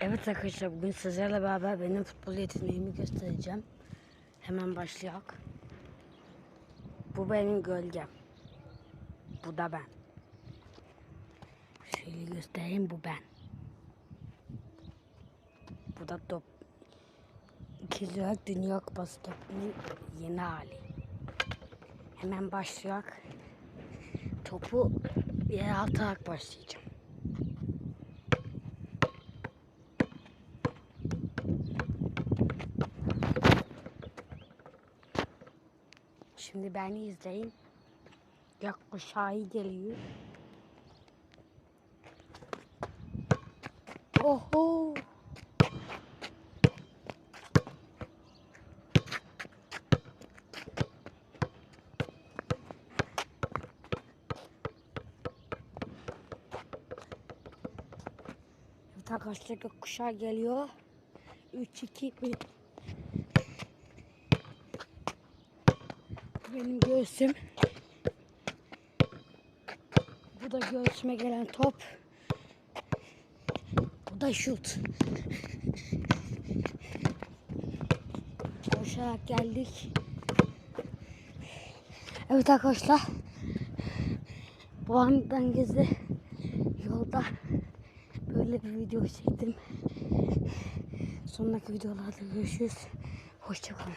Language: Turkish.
Evet arkadaşlar bugün sizlerle beraber benim futbol yeteneğimi göstereceğim. Hemen başlayalım. Bu benim gölgem. Bu da ben. Şöyle göstereyim bu ben. Bu da top. İkinci olarak Dünya Kupası topunun yeni hali. Hemen başlayalım. Topu yere atarak başlayacağım. Şimdi beni izleyin. Gökkuşağı geliyor. Oho! Arkadaşlar gökkuşağı geliyor. 3 2 1 Benim göğsüm. Bu da göğsüme gelen top. Bu da şut. Koşarak geldik. Evet arkadaşlar. Bu andan gizli yolda böyle bir video çektim. Sonraki videolarda görüşürüz. Hoşçakalın.